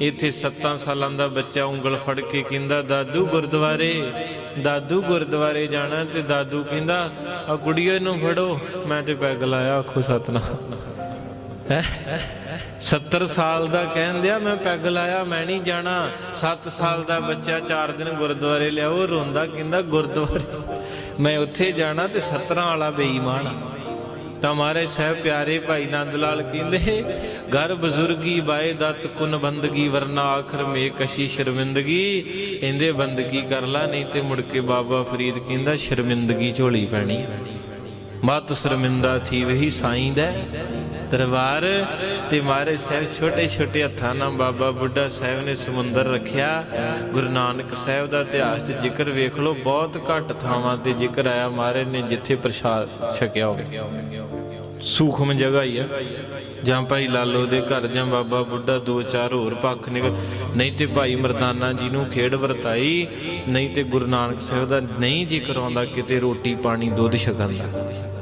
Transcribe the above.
ਇੱਥੇ 7 ਸਾਲਾਂ ਦਾ ਬੱਚਾ ਉਂਗਲ ਫੜ ਕੇ ਕਹਿੰਦਾ, ਦਾਦੂ ਗੁਰਦੁਆਰੇ ਦਾਦੂ ਗੁਰਦੁਆਰੇ ਜਾਣਾ ਤੇ ਦਾਦੂ ਕਹਿੰਦਾ, ਆ ਕੁੜੀਓ ਨੂੰ ਫੜੋ, ਮੈਂ ਤੇ ਪੈਗ ਲਾਇਆ, ਆਖੋ ਸਤਨਾਮ। ਹੈ? 70 ਸਾਲ ਦਾ ਕਹਿੰਦਿਆ ਮੈਂ ਪੈਗ ਲਾਇਆ, ਮੈਂ ਨਹੀਂ ਜਾਣਾ। 7 ਸਾਲ ਦਾ ਬੱਚਾ 4 ਦਿਨ ਗੁਰਦੁਆਰੇ ਲਿਆਓ, ਰੋਂਦਾ ਕਹਿੰਦਾ, ਗੁਰਦੁਆਰੇ, ਮੈਂ ਉੱਥੇ ਜਾਣਾ ਤੇ 17 ਵਾਲਾ ਬੇਈਮਾਨ ਆ। ਤਾਂ ਮਹਾਰਾਜ ਸਹਿਬ ਪਿਆਰੇ ਭਾਈ ਨੰਦ ਲਾਲ ਕਹਿੰਦੇ ਘਰ ਬਜ਼ੁਰਗੀ ਬਾਏ ਦਤ ਕੁਨ ਬੰਦਗੀ, ਵਰਨਾ ਆਖਰ ਮੇ ਕਸ਼ੀ ਸ਼ਰਮਿੰਦਗੀ। ਕਹਿੰਦੇ, ਬੰਦਗੀ ਕਰ ਲਾ, ਨਹੀਂ ਤੇ ਮੁੜ ਕੇ ਬਾਬਾ ਫਰੀਦ ਕਹਿੰਦਾ, ਸ਼ਰਮਿੰਦਗੀ ਝੋਲੀ ਪੈਣੀ ਹੈ ਮਤ ਸ਼ਰਮਿੰਦਾ ਥੀ ਵਹੀ ਸਾਈਂ ਦਾ ਦਰਬਾਰ ਤੇ ਮਾਰੇ ਸਾਹਿਬ ਛੋਟੇ ਛੋਟੇ ਹੱਥਾਂ ਨਾਲ ਬਾਬਾ ਬੁੱਢਾ ਸਾਹਿਬ ਨੇ ਸਮੁੰਦਰ ਰੱਖਿਆ। ਗੁਰੂ ਨਾਨਕ ਸਾਹਿਬ ਦਾ ਇਤਿਹਾਸ 'ਚ ਜ਼ਿਕਰ ਵੇਖ ਲਓ, ਬਹੁਤ ਘੱਟ ਥਾਵਾਂ ਤੇ ਜ਼ਿਕਰ ਆਇਆ ਮਾਰੇ ਨੇ ਜਿੱਥੇ ਪ੍ਰਸ਼ਾਦ ਛਕਿਆ ਹੋਵੇ। ਸੂਖਮ ਜਗ੍ਹਾ ਹੀ ਆ। ਜਾਂ ਭਾਈ ਲਾਲੋ ਦੇ ਘਰ ਜਾਂ ਬਾਬਾ ਬੁੱਢਾ, ਦੋ ਚਾਰ ਹੋਰ ਪੱਖ ਨਿਕਲ ਨਹੀਂ ਤੇ ਭਾਈ ਮਰਦਾਨਾ ਜੀ ਨੂੰ ਖੇਡ ਵਰਤਾਈ, ਨਹੀਂ ਤੇ ਗੁਰੂ ਨਾਨਕ ਸਾਹਿਬ ਦਾ ਨਹੀਂ ਜ਼ਿਕਰ ਆਉਂਦਾ, ਕਿਤੇ ਰੋਟੀ ਪਾਣੀ ਦੁੱਧ ਛਕਣ ਦਾ।